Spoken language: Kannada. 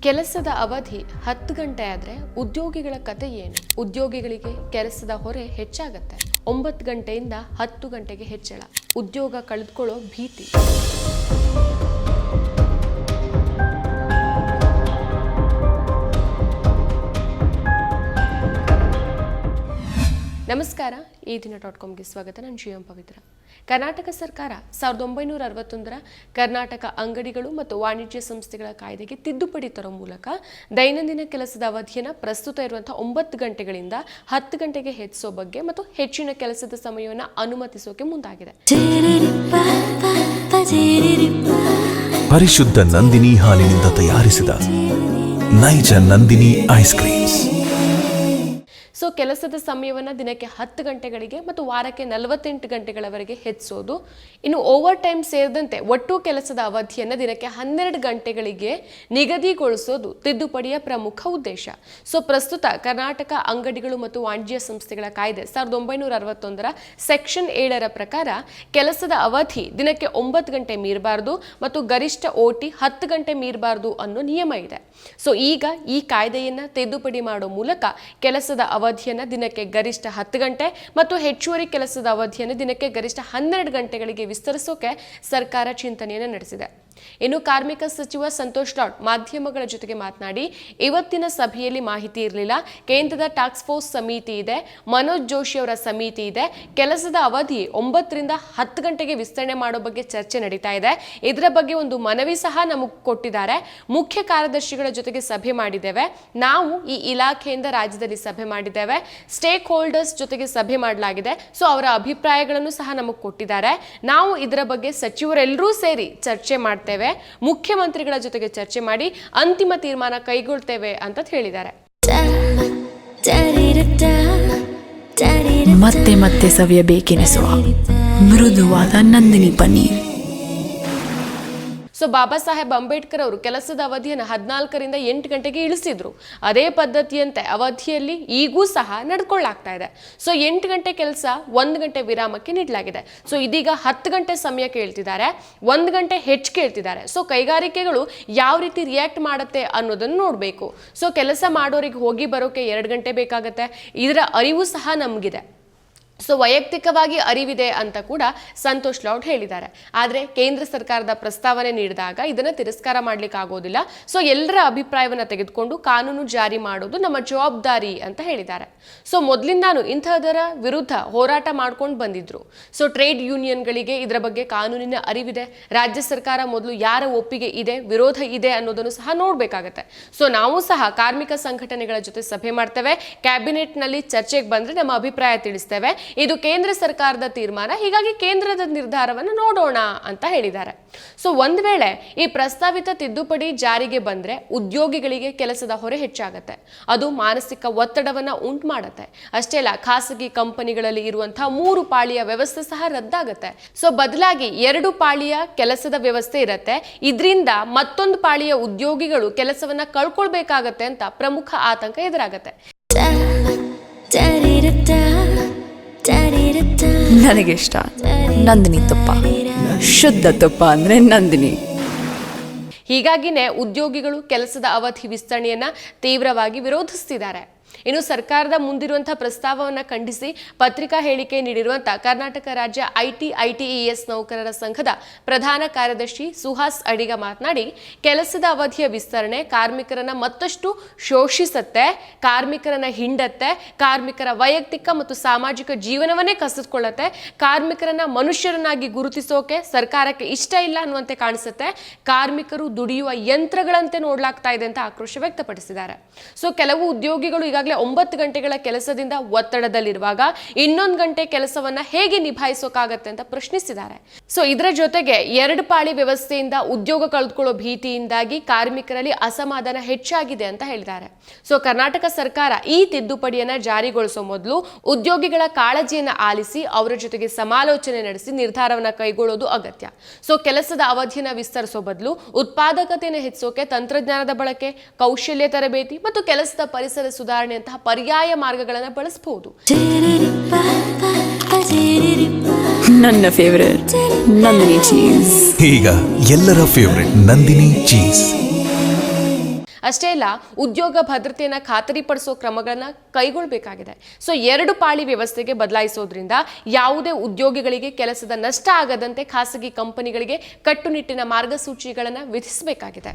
ಕೆಲಸದ ಅವಧಿ ಹತ್ತು ಗಂಟೆ ಆದರೆ ಉದ್ಯೋಗಿಗಳ ಕತೆ ಏನು? ಉದ್ಯೋಗಿಗಳಿಗೆ ಕೆಲಸದ ಹೊರೆ ಹೆಚ್ಚಾಗತ್ತೆ. ಒಂಬತ್ತು ಗಂಟೆಯಿಂದ ಹತ್ತು ಗಂಟೆಗೆ ಹೆಚ್ಚಳ. ಉದ್ಯೋಗ ಕಳೆದುಕೊಳ್ಳೋ ಭೀತಿ. ನಮಸ್ಕಾರ. ಈ ದಿನ ಡಾಟ್ ಕಾಮ್ಗೆ ಸ್ವಾಗತ. ನಾನು ಶಿವಂ ಪವಿತ್ರ. ಕರ್ನಾಟಕ ಸರ್ಕಾರ ಸಾವಿರದ ಒಂಬೈನೂರ ಅರವತ್ತೊಂದರ ಕರ್ನಾಟಕ ಅಂಗಡಿಗಳು ಮತ್ತು ವಾಣಿಜ್ಯ ಸಂಸ್ಥೆಗಳ ಕಾಯ್ದೆಗೆ ತಿದ್ದುಪಡಿ ತರೋ ಮೂಲಕ ದೈನಂದಿನ ಕೆಲಸದ ಅವಧಿಯನ್ನು ಪ್ರಸ್ತುತ ಇರುವಂತಹ ಒಂಬತ್ತು ಗಂಟೆಗಳಿಂದ ಹತ್ತು ಗಂಟೆಗೆ ಹೆಚ್ಚಿಸೋ ಬಗ್ಗೆ ಮತ್ತು ಹೆಚ್ಚಿನ ಕೆಲಸದ ಸಮಯವನ್ನು ಅನುಮತಿಸೋಕೆ ಮುಂದಾಗಿದೆ. ಪರಿಶುದ್ಧ ನಂದಿನಿ ಹಾಲಿನಿಂದ ತಯಾರಿಸಿದ ನೈಜ ನಂದಿನಿ ಐಸ್ ಕ್ರೀಮ್ಸ್. ಕೆಲಸದ ಸಮಯವನ್ನು ದಿನಕ್ಕೆ ಹತ್ತು ಗಂಟೆಗಳಿಗೆ ಮತ್ತು ವಾರಕ್ಕೆ ನಲವತ್ತೆಂಟು ಗಂಟೆಗಳವರೆಗೆ ಹೆಚ್ಚಿಸೋದು. ಇನ್ನು ಓವರ್ ಟೈಮ್ ಸೇರಿದಂತೆ ಒಟ್ಟು ಕೆಲಸದ ಅವಧಿಯನ್ನು ದಿನಕ್ಕೆ ಹನ್ನೆರಡು ಗಂಟೆಗಳಿಗೆ ನಿಗದಿಗೊಳಿಸೋದು ತಿದ್ದುಪಡಿಯ ಪ್ರಮುಖ ಉದ್ದೇಶ. ಸೊ ಪ್ರಸ್ತುತ ಕರ್ನಾಟಕ ಅಂಗಡಿಗಳು ಮತ್ತು ವಾಣಿಜ್ಯ ಸಂಸ್ಥೆಗಳ ಕಾಯ್ದೆ ಸಾವಿರದ ಒಂಬೈನೂರ ಅರವತ್ತೊಂದರ ಸೆಕ್ಷನ್ ಏಳರ ಪ್ರಕಾರ ಕೆಲಸದ ಅವಧಿ ದಿನಕ್ಕೆ ಒಂಬತ್ತು ಗಂಟೆ ಮೀರಬಾರ್ದು ಮತ್ತು ಗರಿಷ್ಠ ಓಟಿ ಹತ್ತು ಗಂಟೆ ಮೀರಬಾರ್ದು ಅನ್ನೋ ನಿಯಮ ಇದೆ. ಸೊ ಈಗ ಈ ಕಾಯ್ದೆಯನ್ನು ತಿದ್ದುಪಡಿ ಮಾಡೋ ಮೂಲಕ ಕೆಲಸದ ಅವಧಿಯನ್ನು ದಿನಕ್ಕೆ ಗರಿಷ್ಠ ಹತ್ತು ಗಂಟೆ ಮತ್ತು ಹೆಚ್ಚುವರಿ ಕೆಲಸದ ಅವಧಿಯನ್ನು ದಿನಕ್ಕೆ ಗರಿಷ್ಠ ಹನ್ನೆರಡು ಗಂಟೆಗಳಿಗೆ ವಿಸ್ತರಿಸೋಕೆ ಸರ್ಕಾರ ಚಿಂತನೆಯನ್ನು ನಡೆಸಿದೆ. ಇನ್ನು ಕಾರ್ಮಿಕ ಸಚಿವ ಸಂತೋಷ್ ಲಾಡ್ ಮಾಧ್ಯಮಗಳ ಜೊತೆಗೆ ಮಾತನಾಡಿ, ಇವತ್ತಿನ ಸಭೆಯಲ್ಲಿ ಮಾಹಿತಿ ಇರಲಿಲ್ಲ. ಕೇಂದ್ರದ ಟಾಸ್ಕ್ ಫೋರ್ಸ್ ಸಮಿತಿ ಇದೆ, ಮನೋಜ್ ಜೋಶಿ ಅವರ ಸಮಿತಿ ಇದೆ. ಕೆಲಸದ ಅವಧಿ ಒಂಬತ್ತರಿಂದ ಹತ್ತು ಗಂಟೆಗೆ ವಿಸ್ತರಣೆ ಮಾಡೋ ಬಗ್ಗೆ ಚರ್ಚೆ ನಡೀತಾ ಇದೆ. ಇದರ ಬಗ್ಗೆ ಒಂದು ಮನವಿ ಸಹ ನಮಗೆ ಕೊಟ್ಟಿದ್ದಾರೆ. ಮುಖ್ಯ ಕಾರ್ಯದರ್ಶಿಗಳ ಜೊತೆಗೆ ಸಭೆ ಮಾಡಿದ್ದೇವೆ. ನಾವು ಈ ಇಲಾಖೆಯಿಂದ ರಾಜ್ಯದಲ್ಲಿ ಸಭೆ ಮಾಡಿದ್ದೇವೆ. ಸ್ಟೇಕ್ ಹೋಲ್ಡರ್ಸ್ ಜೊತೆಗೆ ಸಭೆ ಮಾಡಲಾಗಿದೆ. ಸೊ, ಅವರ ಅಭಿಪ್ರಾಯಗಳನ್ನು ಸಹ ನಮಗೆ ಕೊಟ್ಟಿದ್ದಾರೆ. ನಾವು ಇದರ ಬಗ್ಗೆ ಸಚಿವರೆಲ್ಲರೂ ಸೇರಿ ಚರ್ಚೆ ಮಾಡ್ತೇವೆ. ಮುಖ್ಯಮಂತ್ರಿಗಳ ಜೊತೆಗೆ ಚರ್ಚೆ ಮಾಡಿ ಅಂತಿಮ ತೀರ್ಮಾನ ಕೈಗೊಳ್ತೇವೆ ಅಂತ ಹೇಳಿದ್ದಾರೆ. ಮತ್ತೆ ಮತ್ತೆ ಸವಿಯಬೇಕೆನಿಸುವ ಮೃದುವಾದ ನಂದಿನಿ ಪನ್ನೀರ್. ಸೊ ಬಾಬಾ ಸಾಹೇಬ್ ಅಂಬೇಡ್ಕರ್ ಅವರು ಕೆಲಸದ ಅವಧಿಯನ್ನು ಹದಿನಾಲ್ಕರಿಂದ ಎಂಟು ಗಂಟೆಗೆ ಇಳಿಸಿದ್ರು. ಅದೇ ಪದ್ಧತಿಯಂತೆ ಅವಧಿಯಲ್ಲಿ ಈಗೂ ಸಹ ನಡ್ಕೊಳ್ಳಾಗ್ತಾ ಇದೆ. ಸೊ ಎಂಟು ಗಂಟೆ ಕೆಲಸ, ಒಂದು ಗಂಟೆ ವಿರಾಮಕ್ಕೆ ನೀಡಲಾಗಿದೆ. ಸೊ ಇದೀಗ ಹತ್ತು ಗಂಟೆ ಸಮಯ ಕೇಳ್ತಿದ್ದಾರೆ. ಒಂದು ಗಂಟೆ ಹೆಚ್ಚು ಕೇಳ್ತಿದ್ದಾರೆ. ಸೊ ಕೈಗಾರಿಕೆಗಳು ಯಾವ ರೀತಿ ರಿಯಾಕ್ಟ್ ಮಾಡುತ್ತೆ ಅನ್ನೋದನ್ನು ನೋಡಬೇಕು. ಸೊ ಕೆಲಸ ಮಾಡೋರಿಗೆ ಹೋಗಿ ಬರೋಕೆ ಎರಡು ಗಂಟೆ ಬೇಕಾಗುತ್ತೆ. ಇದರ ಅರಿವು ಸಹ ನಮಗಿದೆ. ಸೊ ವೈಯಕ್ತಿಕವಾಗಿ ಅರಿವಿದೆ ಅಂತ ಕೂಡ ಸಂತೋಷ್ ಲೌಡ್ ಹೇಳಿದ್ದಾರೆ. ಆದರೆ ಕೇಂದ್ರ ಸರ್ಕಾರದ ಪ್ರಸ್ತಾವನೆ ನೀಡಿದಾಗ ಇದನ್ನು ತಿರಸ್ಕಾರ ಮಾಡ್ಲಿಕ್ಕೆ ಆಗೋದಿಲ್ಲ. ಸೊ ಎಲ್ಲರ ಅಭಿಪ್ರಾಯವನ್ನು ತೆಗೆದುಕೊಂಡು ಕಾನೂನು ಜಾರಿ ಮಾಡೋದು ನಮ್ಮ ಜವಾಬ್ದಾರಿ ಅಂತ ಹೇಳಿದ್ದಾರೆ. ಸೊ ಮೊದಲಿಂದಾನು ಇಂಥದರ ವಿರುದ್ಧ ಹೋರಾಟ ಮಾಡ್ಕೊಂಡು ಬಂದಿದ್ರು. ಸೊ ಟ್ರೇಡ್ ಯೂನಿಯನ್ಗಳಿಗೆ ಇದರ ಬಗ್ಗೆ ಕಾನೂನಿನ ಅರಿವಿದೆ. ರಾಜ್ಯ ಸರ್ಕಾರ ಮೊದಲು ಯಾರ ಒಪ್ಪಿಗೆ ಇದೆ, ವಿರೋಧ ಇದೆ ಅನ್ನೋದನ್ನು ಸಹ ನೋಡಬೇಕಾಗತ್ತೆ. ಸೊ ನಾವು ಸಹ ಕಾರ್ಮಿಕ ಸಂಘಟನೆಗಳ ಜೊತೆ ಸಭೆ ಮಾಡ್ತೇವೆ. ಕ್ಯಾಬಿನೆಟ್ನಲ್ಲಿ ಚರ್ಚೆಗೆ ಬಂದರೆ ನಮ್ಮ ಅಭಿಪ್ರಾಯ ತಿಳಿಸ್ತೇವೆ. ಇದು ಕೇಂದ್ರ ಸರ್ಕಾರದ ತೀರ್ಮಾನ, ಹೀಗಾಗಿ ಕೇಂದ್ರದ ನಿರ್ಧಾರವನ್ನು ನೋಡೋಣ ಅಂತ ಹೇಳಿದ್ದಾರೆ. ಸೊ ಒಂದ್ ವೇಳೆ ಈ ಪ್ರಸ್ತಾವಿತ ತಿದ್ದುಪಡಿ ಜಾರಿಗೆ ಬಂದ್ರೆ ಉದ್ಯೋಗಿಗಳಿಗೆ ಕೆಲಸದ ಹೊರೆ ಹೆಚ್ಚಾಗತ್ತೆ. ಅದು ಮಾನಸಿಕ ಒತ್ತಡವನ್ನ ಉಂಟು ಮಾಡತ್ತೆ ಅಷ್ಟೇ ಅಲ್ಲ, ಖಾಸಗಿ ಕಂಪನಿಗಳಲ್ಲಿ ಇರುವಂತಹ ಮೂರು ಪಾಳಿಯ ವ್ಯವಸ್ಥೆ ಸಹ ರದ್ದಾಗತ್ತೆ. ಸೊ ಬದಲಾಗಿ ಎರಡು ಪಾಳಿಯ ಕೆಲಸದ ವ್ಯವಸ್ಥೆ ಇರತ್ತೆ. ಇದರಿಂದ ಮತ್ತೊಂದು ಪಾಳಿಯ ಉದ್ಯೋಗಿಗಳು ಕೆಲಸವನ್ನ ಕಳ್ಕೊಳ್ಬೇಕಾಗತ್ತೆ ಅಂತ ಪ್ರಮುಖ ಆತಂಕ ಎದುರಾಗತ್ತೆ. ನನಗಿಷ್ಟ. ನಂದಿನಿ ತುಪ್ಪ. ಶುದ್ಧ ತುಪ್ಪ ಅಂದ್ರೆ ನಂದಿನಿ. ಹೀಗಾಗಿನೇ ಉದ್ಯೋಗಿಗಳು ಕೆಲಸದ ಅವಧಿ ವಿಸ್ತರಣೆಯನ್ನ ತೀವ್ರವಾಗಿ ವಿರೋಧಿಸ್ತಿದ್ದಾರೆ. ಇನ್ನು ಸರ್ಕಾರದ ಮುಂದಿರುವಂತಹ ಪ್ರಸ್ತಾವವನ್ನು ಖಂಡಿಸಿ ಪತ್ರಿಕಾ ಹೇಳಿಕೆ ನೀಡಿರುವಂತಹ ಕರ್ನಾಟಕ ರಾಜ್ಯ ಐಟಿ ಐಟಿಇಎಸ್ ನೌಕರರ ಸಂಘದ ಪ್ರಧಾನ ಕಾರ್ಯದರ್ಶಿ ಸುಹಾಸ್ ಅಡಿಗ ಮಾತನಾಡಿ, ಕೆಲಸದ ಅವಧಿಯ ವಿಸ್ತರಣೆ ಕಾರ್ಮಿಕರನ್ನ ಮತ್ತಷ್ಟು ಶೋಷಿಸತ್ತೆ, ಕಾರ್ಮಿಕರನ್ನ ಹಿಂಡತ್ತೆ, ಕಾರ್ಮಿಕರ ವೈಯಕ್ತಿಕ ಮತ್ತು ಸಾಮಾಜಿಕ ಜೀವನವನ್ನೇ ಕಸಿದುಕೊಳ್ಳುತ್ತೆ, ಕಾರ್ಮಿಕರನ್ನ ಮನುಷ್ಯರನ್ನಾಗಿ ಗುರುತಿಸೋಕೆ ಸರ್ಕಾರಕ್ಕೆ ಇಷ್ಟ ಇಲ್ಲ ಅನ್ನುವಂತೆ ಕಾಣಿಸುತ್ತೆ, ಕಾರ್ಮಿಕರು ದುಡಿಯುವ ಯಂತ್ರಗಳಂತೆ ನೋಡ್ಲಾಗ್ತಾ ಇದೆ ಅಂತ ಆಕ್ರೋಶ ವ್ಯಕ್ತಪಡಿಸಿದ್ದಾರೆ. ಸೊ ಕೆಲವು ಉದ್ಯೋಗಿಗಳು ಈಗಾಗಲೇ ಒಂಬತ್ತು ಗಂಟೆಗಳ ಕೆಲಸದಿಂದ ಒತ್ತಡದಲ್ಲಿರುವಾಗ ಇನ್ನೊಂದು ಗಂಟೆ ಕೆಲಸವನ್ನ ಹೇಗೆ ನಿಭಾಯಿಸೋಕಾಗತ್ತೆ ಅಂತ ಪ್ರಶ್ನಿಸಿದ್ದಾರೆ. ಸೊ ಇದರ ಜೊತೆಗೆ ಎರಡು ಪಾಳಿ ವ್ಯವಸ್ಥೆಯಿಂದ ಉದ್ಯೋಗ ಕಳೆದುಕೊಳ್ಳೋ ಭೀತಿಯಿಂದಾಗಿ ಕಾರ್ಮಿಕರಲ್ಲಿ ಅಸಮಾಧಾನ ಹೆಚ್ಚಾಗಿದೆ ಅಂತ ಹೇಳಿದ್ದಾರೆ. ಸೊ ಕರ್ನಾಟಕ ಸರ್ಕಾರ ಈ ತಿದ್ದುಪಡಿಯನ್ನ ಜಾರಿಗೊಳಿಸೋ ಮೊದಲು ಉದ್ಯೋಗಿಗಳ ಕಾಳಜಿಯನ್ನ ಆಲಿಸಿ ಅವರ ಜೊತೆಗೆ ಸಮಾಲೋಚನೆ ನಡೆಸಿ ನಿರ್ಧಾರವನ್ನ ಕೈಗೊಳ್ಳೋದು ಅಗತ್ಯ. ಸೊ ಕೆಲಸದ ಅವಧಿಯನ್ನ ವಿಸ್ತರಿಸೋ ಬದಲು ಉತ್ಪಾದಕತೆಯನ್ನು ಹೆಚ್ಚಿಸೋಕೆ ತಂತ್ರಜ್ಞಾನದ ಬಳಕೆ, ಕೌಶಲ್ಯ ತರಬೇತಿ ಮತ್ತು ಕೆಲಸದ ಪರಿಸರ ಸುಧಾರಣೆಯಂತಹ ಪರ್ಯಾಯ ಮಾರ್ಗಗಳನ್ನು ಬಳಸಬಹುದು ನನ್ನ ಫೇವರೇಟ್ ನಂದಿನಿ ಚೀಸ್ ಈಗ ಎಲ್ಲರ ಫೇವರೆಟ್ ನಂದಿನಿ ಚೀಸ್ ಅಷ್ಟೇ ಅಲ್ಲ ಉದ್ಯೋಗ ಭದ್ರತೆಯನ್ನು ಖಾತರಿಪಡಿಸೋ ಕ್ರಮಗಳನ್ನು ಕೈಗೊಳ್ಳಬೇಕಾಗಿದೆ ಸೊ ಎರಡು ಪಾಳಿ ವ್ಯವಸ್ಥೆಗೆ ಬದಲಾಯಿಸೋದ್ರಿಂದ ಯಾವುದೇ ಉದ್ಯೋಗಿಗಳಿಗೆ ಕೆಲಸದ ನಷ್ಟ ಆಗದಂತೆ ಖಾಸಗಿ ಕಂಪನಿಗಳಿಗೆ ಕಟ್ಟುನಿಟ್ಟಿನ ಮಾರ್ಗಸೂಚಿಗಳನ್ನು ವಿಧಿಸಬೇಕಾಗಿದೆ.